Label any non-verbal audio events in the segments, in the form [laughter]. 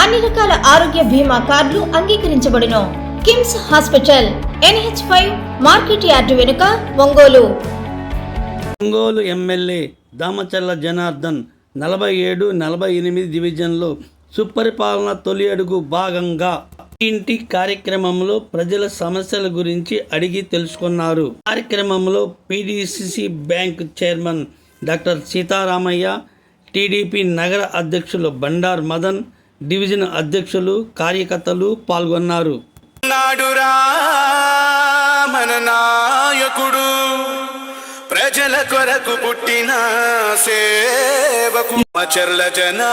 అన్ని రకాల ఆరోగ్య బీమా కార్డులు అంగీకరించబడును. KIMS hospital NH five market yard వెనుక ఒంగోలు. ఒంగోలు ఎమ్మెల్యే దామచల్ల జనార్దన్ నలభై ఏడు నలభై ఎనిమిది డివిజన్లో సుపరిపాలన తొలి అడుగు భాగంగా ఇంటి కార్యక్రమంలో ప్రజల సమస్యల గురించి అడిగి తెలుసుకున్నారు. కార్యక్రమంలో PDCC bank chairman doctor Seetharamaiah TDP నగర అధ్యక్షులు బండార్ మదన్ డివిజన్ అధ్యక్షులు కార్యకర్తలు పాల్గొన్నారు. మన నాయకుడు ప్రజల కొరకు పుట్టిన సేవకు మచర్ల జనాధనుడు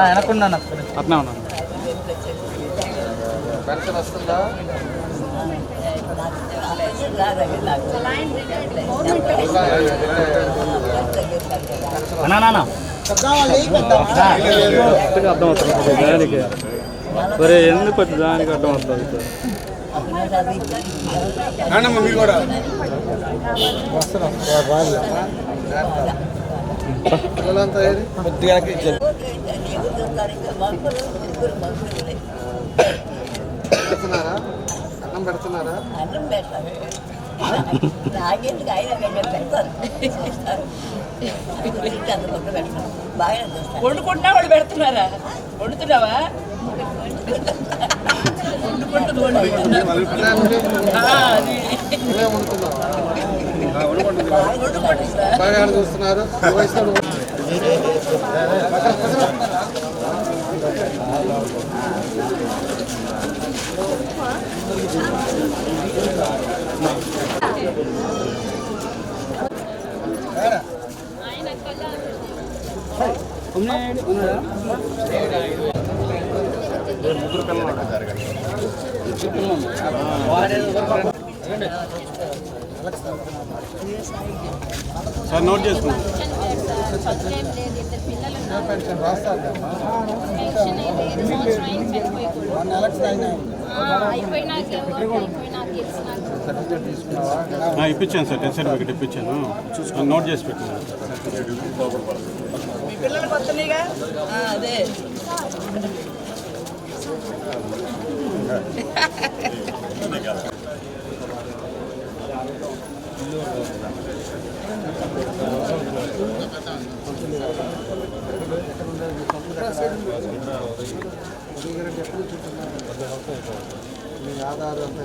వెనకుండా అట్నే ఉన్నా. అర్థం అవుతుంది దానికి. మరి ఎందుకు దానికి అర్థం అవుతుంది పెడుతున్నారా? అన్నం పెడుతున్నారా? అన్నం పెడతాను నాకెందుకు? ఆయన పెడతారు బాగా వండుకుంటున్నా వాళ్ళు పెడుతున్నారా? వండుతున్నావా? వండుకుంటుంది వండుతున్నావా వండుకుంటుంది సార్ నోట్ చేసుకున్నాం పెన్షన్ సర్టిఫికేట్ తీసుకున్నావా? ఇప్పించాను సార్ టెన్త్ సర్టిఫికేట్ ఇప్పించాను. చూసుకొని నోట్ చేసి పెట్టాను మీ అదే. ఆధార్ అంతా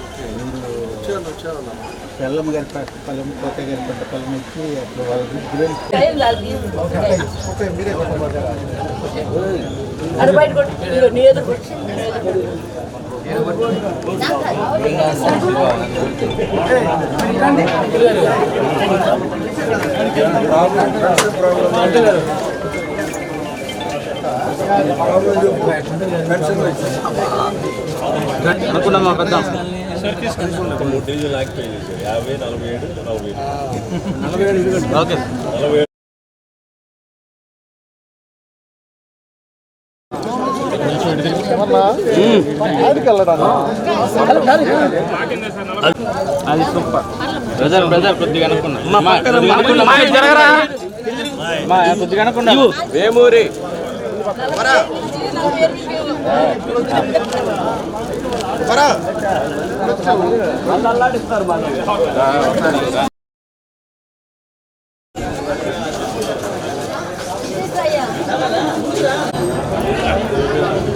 పెళ్ళమ్మ గారి పొలం కోట గారి పక్క పొలం ఇచ్చి అప్పుడు వాళ్ళకి గురించి టైం లాగి అది అది సూపర్ బ్రదర్ బ్రదర్ కొద్దిగా అనుకున్నా కొద్దిగా అనుకున్నా వేమూరి ఇటు జరగరా మా కొద్దిగా అనుకున్నా వేమూరి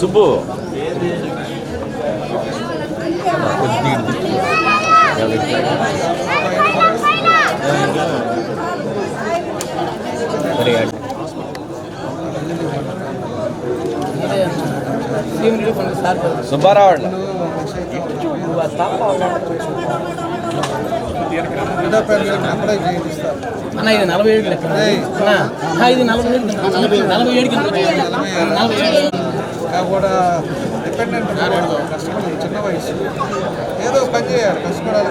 సుబ్బు సుబ్బారావు అన్న ఇది నలభై ఏడు లెక్క. ఇది నలభై ఏడు కింద. నలభై ఏడు. నలభై ఏడు. కూడా డిపెండెంట్. కష్టపడి చిన్న వయసు. ఏదో పని చేయాలి కష్టపడాలి.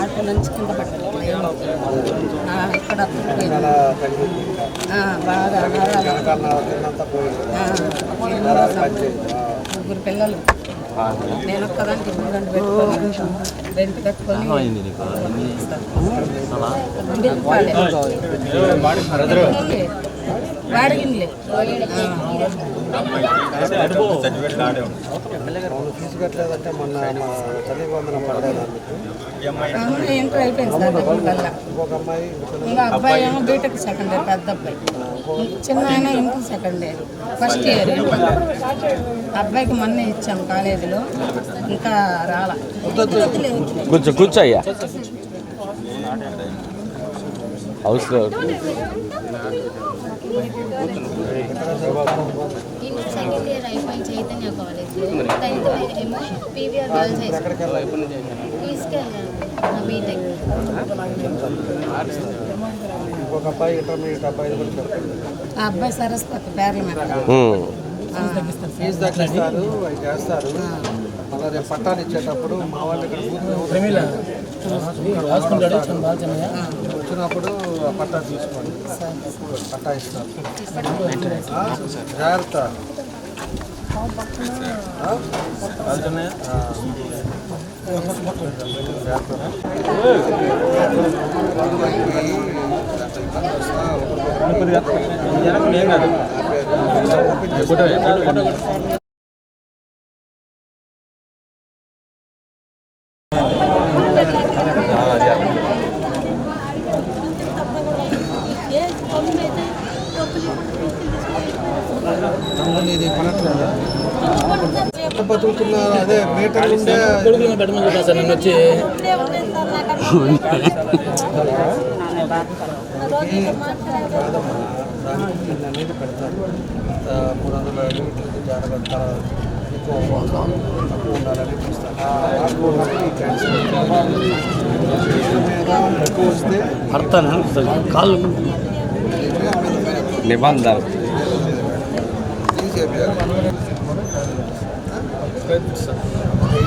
ఆటో నుంచి కింద పట్టాలి ఇక్కడ బాగా. ముగ్గురు పిల్లలు. నేను ఒక్కదానికి ఇల్లు రెండు పెట్టుకొని రెంట్ కట్టుకొని. వాడిగిన్లే ఫీజు కట్టలేదంటే మొన్న తల్లి వందనం ఇంటర్ అయిపోయింది సార్ వల్ల ఇంకా అబ్బాయి ఏమో బీటెక్ సెకండ్ ఇయర్ పెద్ద అబ్బాయి చిన్న ఆయన inter second year first year అబ్బాయికి మొన్నే ఇచ్చాం కాలేజీలో ఇంకా రాలా కూర్చో కూర్చో అయ్యా. హౌస్లో ఇయర్ అయిపోయి చైతన్య కాలేజ్లో టెన్త్ ఏమో పీవీఆర్ గర్ల్స్ హై స్కూల్ తీసుకెళ్ళాను బీటెక్ ఆ అబ్బాయి సరస్వతి పేర్ల ఫీజు తగ్గిస్తారు అవి చేస్తారు. మళ్ళీ రేపు పట్టాలు ఇచ్చేటప్పుడు మా వాళ్ళు ఇక్కడ వచ్చినప్పుడు ఆ పట్టా తీసుకోండి. పట్టా ఇస్తారు? జాగ్రత్త. ఆ? ఆ. తమ్ముని ఇది పడట్లేదా ఎంత బతుకుతున్నారు అదే మీటర్ ఉండే కొడుకులను పెట్టమని చెప్పాను సార్ నన్ను వచ్చి అనేది పెడతారు మూడు వందల జాగ్రత్త ఎక్కువ తక్కువ ఉండాలని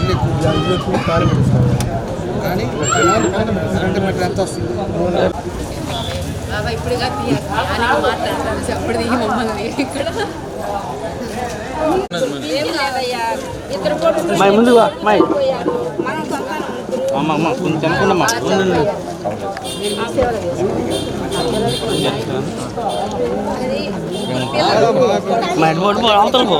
మీద ఎక్కువ వస్తే కాళ్ళు నిబంధన తీసేయాలి కానీ కరెంట్ మీటర్ ఎంత వస్తుంది బాబా ఇప్పుడు మాట్లాడతాను అప్పుడు దిగి మమ్మల్ని ఇక్కడ మై ముందు మై. అమ్మ అమ్మ కొంచెం అనుకున్నమ్మా మా ఇంటి పో అవతల పో.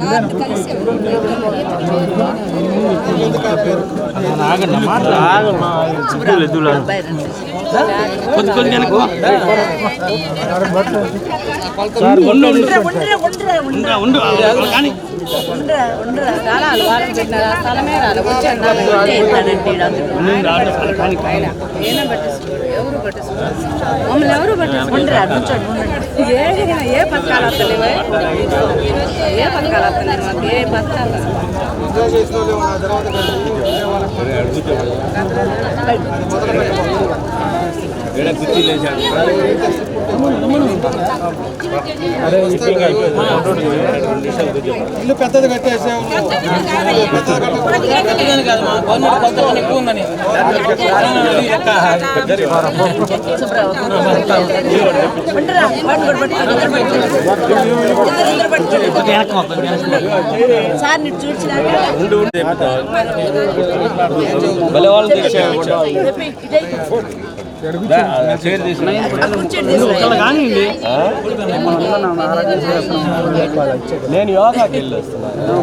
నాకు పింఛన్ లేదు అప్పటి నుంచి కానీ మమ్మల్ని ఎవరు పట్టించుకుంటారా ఏ పథకాలు వస్తలేవు ఏ పథకాలు వస్తలేవు మాకు? ఏ పథకాలు తర్వాత ఇల్లు పెద్దది కట్టేసావు. పెద్దది కట్టే పెద్దదని కాదు మా గవర్నమెంట్ కొత్త పని ఎక్కువ ఉందని సార్ నేను యోగాకి వెళ్ళి వస్తున్నాను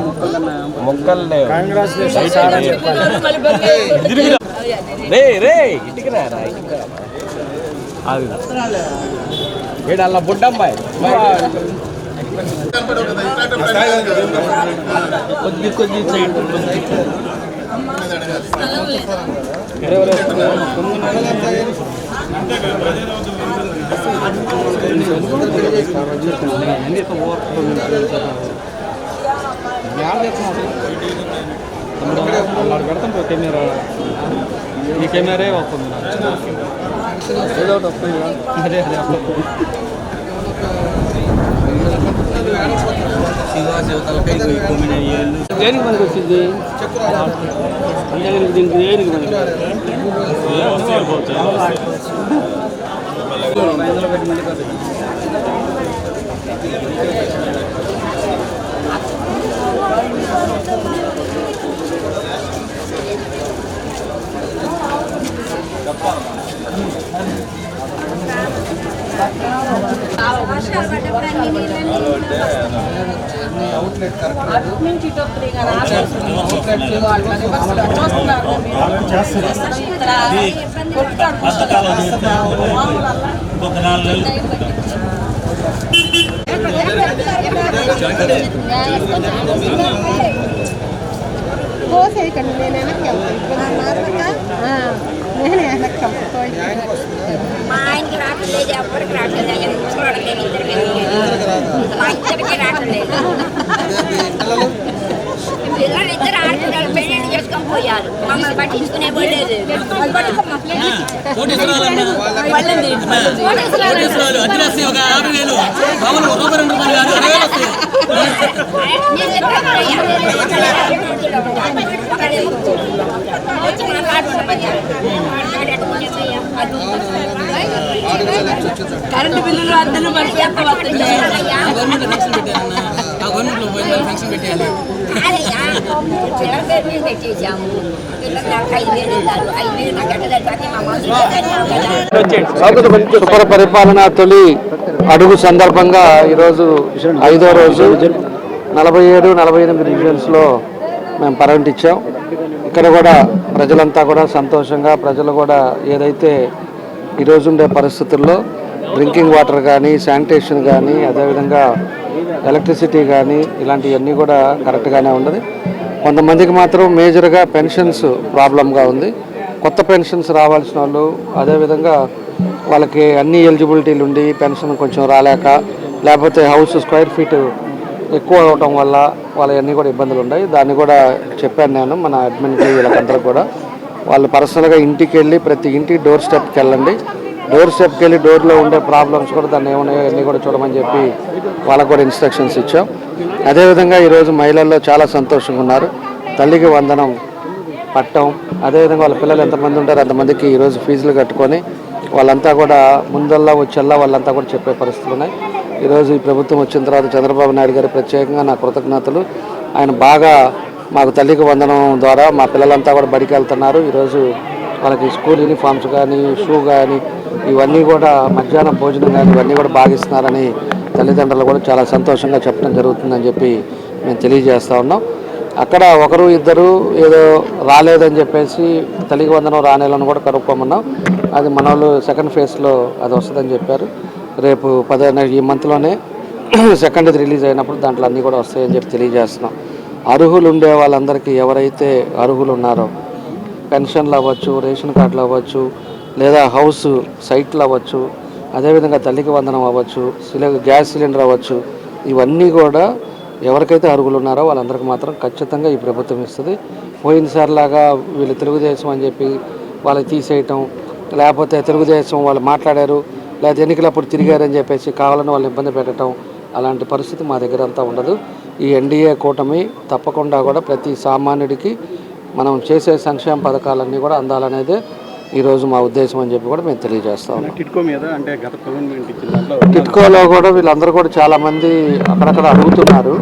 మొక్కలు లేవు రే రే ఇటుకి రారా ఇటుకి రా. అది వీడు అలా బుడ్డమ్మాయి. కొద్ది కొద్ది. సైడ్ పెడతాం కెమెరా ఈ కెమెరా వస్తుంది ఏదో ఒకటి వస్తుంది అదే అదే దేనికి మనకి వచ్చింది దీనికి దేనికి మనకి ఇందులో పెట్టి మళ్ళీ పెడతాం. అవుట్లెట్ అవుట్లెట్ వాళ్ళు పోసేయకండి నేను వెనక్కి వెళ్తాను ఇప్పుడు నా మాత్రంగా నేను వెనక్కి వెళ్తాను మా ఆయనకి రావట్లేదు. ఎవరికి ఆయన ఇద్దరు రావట్లేదు [laughs] పిల్లలు పిల్లలు ఇద్దరు ఆడుతున్నారు పెళ్ళి చేసుకొని పోయారు. మమ్మల్ని పట్టించుకునే పోలేదు కరెంటు బిల్లులు అందరూ మనకి ఎంత వస్తున్నాయి. కాదయ్యా, పిల్లలకి మేము పెట్టేసాము పిల్లలు ఐదు వేలు సుపర పరిపాలన తొలి అడుగు సందర్భంగా ఈరోజు ఐదో రోజు నలభై ఏడు నలభై ఎనిమిది డివిజన్స్లో మేము పర్యటించాం ఇక్కడ కూడా ప్రజలంతా కూడా సంతోషంగా ప్రజలు కూడా ఏదైతే ఈరోజు ఉండే పరిస్థితుల్లో డ్రింకింగ్ వాటర్ కానీ శానిటేషన్ కానీ అదేవిధంగా ఎలక్ట్రిసిటీ కానీ ఇలాంటివన్నీ కూడా కరెక్ట్గానే ఉన్నది. కొంతమందికి మాత్రం మేజర్గా పెన్షన్స్ ప్రాబ్లంగా ఉంది. కొత్త పెన్షన్స్ రావాల్సిన వాళ్ళు అదేవిధంగా వాళ్ళకి అన్ని ఎలిజిబిలిటీలు ఉండి పెన్షన్ కొంచెం రాలేక లేకపోతే హౌస్ స్క్వేర్ ఫీట్ ఎక్కువ అవటం వల్ల వాళ్ళవన్నీ కూడా ఇబ్బందులు ఉన్నాయి. దాన్ని కూడా చెప్పాను నేను మన అడ్మిన్కి వీళ్ళకందరూ కూడా. వాళ్ళు పర్సనల్గా ఇంటికి వెళ్ళి ప్రతి ఇంటికి డోర్ స్టెప్కి వెళ్ళండి. డోర్ స్టెప్కి వెళ్ళి డోర్లో ఉండే ప్రాబ్లమ్స్ కూడా దాన్ని ఏమున్నాయో అన్నీ కూడా చూడమని చెప్పి వాళ్ళకు కూడా ఇన్స్ట్రక్షన్స్ ఇచ్చాం. అదేవిధంగా ఈరోజు మహిళల్లో చాలా సంతోషంగా ఉన్నారు. తల్లికి వందనం పట్టం. అదేవిధంగా వాళ్ళ పిల్లలు ఎంతమంది ఉంటారో అంతమందికి ఈరోజు ఫీజులు కట్టుకొని వాళ్ళంతా కూడా ముందల్లా వచ్చేల్లా వాళ్ళంతా కూడా చెప్పే పరిస్థితులు ఉన్నాయి. ఈరోజు ఈ ప్రభుత్వం వచ్చిన తర్వాత చంద్రబాబు నాయుడు గారు ప్రత్యేకంగా నా కృతజ్ఞతలు. ఆయన బాగా మాకు తల్లికి వందనం ద్వారా మా పిల్లలంతా కూడా బడికి వెళ్తున్నారు. ఈరోజు వాళ్ళకి స్కూల్ యూనిఫామ్స్ కానీ షూ కానీ ఇవన్నీ కూడా మధ్యాహ్నం భోజనం కానీ ఇవన్నీ కూడా భాగిస్తున్నారని తల్లిదండ్రులు కూడా చాలా సంతోషంగా చెప్పడం జరుగుతుందని చెప్పి మేము తెలియజేస్తూ ఉన్నాం. అక్కడ ఒకరు ఇద్దరు ఏదో రాలేదని చెప్పేసి తల్లికి వందనం రానేలను కూడా కనుక్కోమన్నాం. అది మన వాళ్ళు సెకండ్ ఫేజ్లో అది వస్తుందని చెప్పారు. రేపు పదిహేను ఈ మంత్లోనే [clears throat] సెకండ్ ఇది రిలీజ్ అయినప్పుడు దాంట్లో అన్నీ కూడా వస్తాయని చెప్పి తెలియజేస్తున్నాం. అర్హులు ఉండే వాళ్ళందరికీ ఎవరైతే అర్హులు ఉన్నారో పెన్షన్లు అవ్వచ్చు రేషన్ కార్డులు అవ్వచ్చు లేదా హౌస్ సైట్లు అవ్వచ్చు అదేవిధంగా తల్లికి వందనం అవ్వచ్చు లేదా గ్యాస్ సిలిండర్ అవ్వచ్చు ఇవన్నీ కూడా ఎవరికైతే అర్హులు ఉన్నారో వాళ్ళందరికీ మాత్రం ఖచ్చితంగా ఈ ప్రభుత్వం ఇస్తుంది. పోయినసారిలాగా వీళ్ళు తెలుగుదేశం అని చెప్పి వాళ్ళకి తీసేయటం లేకపోతే తెలుగుదేశం వాళ్ళు మాట్లాడారు లేదా ఎన్నికలప్పుడు తిరిగారని చెప్పేసి కావాలని వాళ్ళు ఇబ్బంది పెట్టడం అలాంటి పరిస్థితి మా దగ్గర అంతా ఉండదు. ఈ ఎన్డీఏ కూటమి తప్పకుండా కూడా ప్రతి సామాన్యుడికి మనం చేసే సంక్షేమ పథకాలన్నీ కూడా అందాలనేదే ఈరోజు మా ఉద్దేశం అని చెప్పి కూడా మేము తెలియజేస్తా ఉన్నాం. టిట్కో మీద అంటే గత టిట్కోలో కూడా వీళ్ళందరూ కూడా చాలా మంది అక్కడక్కడ అడుగుతున్నారు.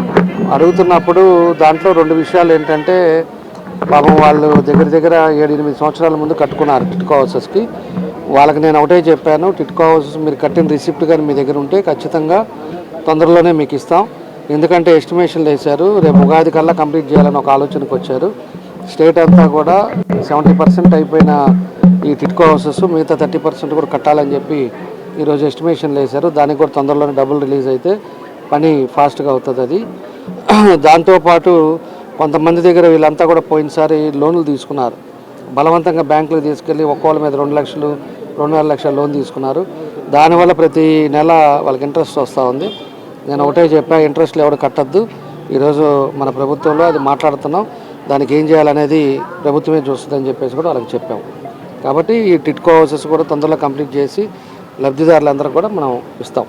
అడుగుతున్నప్పుడు దాంట్లో రెండు విషయాలు ఏంటంటే పాపం వాళ్ళు దగ్గర దగ్గర ఏడు ఎనిమిది సంవత్సరాల ముందు కట్టుకున్నారు టిట్కో హౌసెస్కి. వాళ్ళకి నేను ఒకటే చెప్పాను టిట్కో హౌసెస్ మీరు కట్టిన రిసిప్ట్ కానీ మీ దగ్గర ఉంటే ఖచ్చితంగా తొందరలోనే మీకు ఇస్తాం. ఎందుకంటే ఎస్టిమేషన్లు వేశారు రేపు ఉగాది కల్లా కంప్లీట్ చేయాలని ఒక ఆలోచనకు వచ్చారు స్టేట్ అంతా కూడా సెవెంటీ పర్సెంట్ అయిపోయిన ఈ టిట్కో హౌసెస్ మిగతా థర్టీ పర్సెంట్ కూడా కట్టాలని చెప్పి ఈరోజు ఎస్టిమేషన్లు వేశారు. దానికి కూడా తొందరలోనే డబ్బులు రిలీజ్ అయితే పని ఫాస్ట్గా అవుతుంది అది. దాంతోపాటు కొంతమంది దగ్గర వీళ్ళంతా కూడా పోయినసారి లోన్లు తీసుకున్నారు. బలవంతంగా బ్యాంకులు తీసుకెళ్ళి ఒక్కోళ్ళ మీద రెండు లక్షలు రెండున్నర లక్షల లోన్ తీసుకున్నారు. దానివల్ల ప్రతి నెల వాళ్ళకి ఇంట్రెస్ట్ వస్తూ ఉంది. నేను ఒకటే చెప్పా ఇంట్రెస్ట్లు ఎవడు కట్టద్దు. ఈరోజు మన ప్రభుత్వంలో అది మాట్లాడుతున్నాం. దానికి ఏం చేయాలనేది ప్రభుత్వమే చూస్తుందని చెప్పేసి కూడా వాళ్ళకి చెప్పాం. కాబట్టి ఈ టిట్కో హౌసెస్ కూడా తొందరలో కంప్లీట్ చేసి లబ్ధిదారులందరూ కూడా మనం ఇస్తాం.